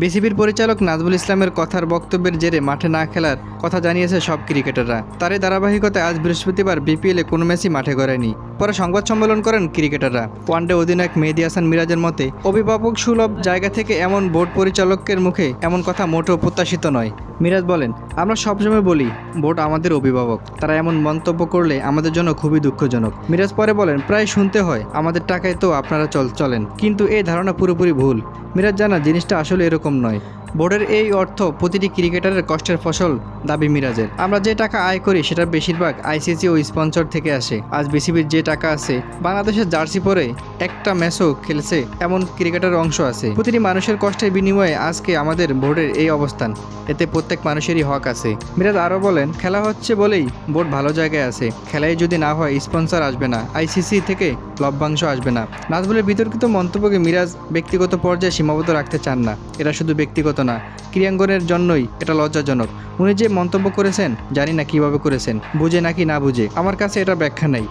বিসিবির পরিচালক নাজবুল ইসলামের কথার বক্তব্যের জেরে মাঠে না খেলার কথা জানিয়েছে সব ক্রিকেটাররা। তারই ধারাবাহিকতায় আজ বৃহস্পতিবার বিপিএলে কোনো ম্যাচই মাঠে করেনি পরে সংবাদ সম্মেলন করেন ক্রিকেটাররা। ওয়ানডে অধিনায়ক মেহেদি হাসান মিরাজের মতে, অভিভাবক সুলভ জায়গা থেকে এমন বোর্ড পরিচালকের মুখে এমন কথা মোটেও প্রত্যাশিত নয়। মিরাজ বলেন, আমরা সবসময় বলি, বোর্ড আমাদের অভিভাবক। তারা এমন মন্তব্য করলে আমাদের জন্য খুবই দুঃখজনক। মিরাজ পরে বলেন, প্রায় শুনতে হয়, আমাদের টাকায় তো আপনারা চল, চলেন। কিন্তু এই ধারণা পুরোপুরি ভুল। মিরাজ জানা জিনিসটা আসলে এরকম নয়। বোর্ডের এই অর্থ প্রতিটি ক্রিকেটারের কষ্টের ফসল দাবি মিরাজের। আমরা যে টাকা আয় করি সেটার বেশিরভাগ আইসিসি ও স্পন্সর থেকে আসে। আজ বিসিবির যে টাকা আছে, বাংলাদেশের জার্সি পরে একটা ম্যাচও খেলছে এমন ক্রিকেটার অংশ আছে। প্রতিটি মানুষের কষ্টের বিনিময়ে আজকে আমাদের বোর্ডের এই অবস্থান। এতে প্রত্যেক মানুষেরই হক আছে। মিরাজ আরও বলেন, খেলা হচ্ছে বলেই বোর্ড ভালো জায়গায় আছে। খেলায় যদি না হয়, স্পন্সর আসবে না, আইসিসি থেকে লভ্যাংশ আসবে না। নাজবুলের বিতর্কিত মন্তব্যকে মিরাজ ব্যক্তিগত পর্যায়ে সীমাবদ্ধ রাখতে চান না। এটা শুধু ব্যক্তিগত না ক্রিয়াঙ্গনের জন্যই এটা লজ্জাজনক। উনি যে মন্তব্য করেছেন, জানি না কীভাবে করেছেন, বুঝে নাকি না বুঝে। আমার কাছে এটা ব্যাখ্যা নেই।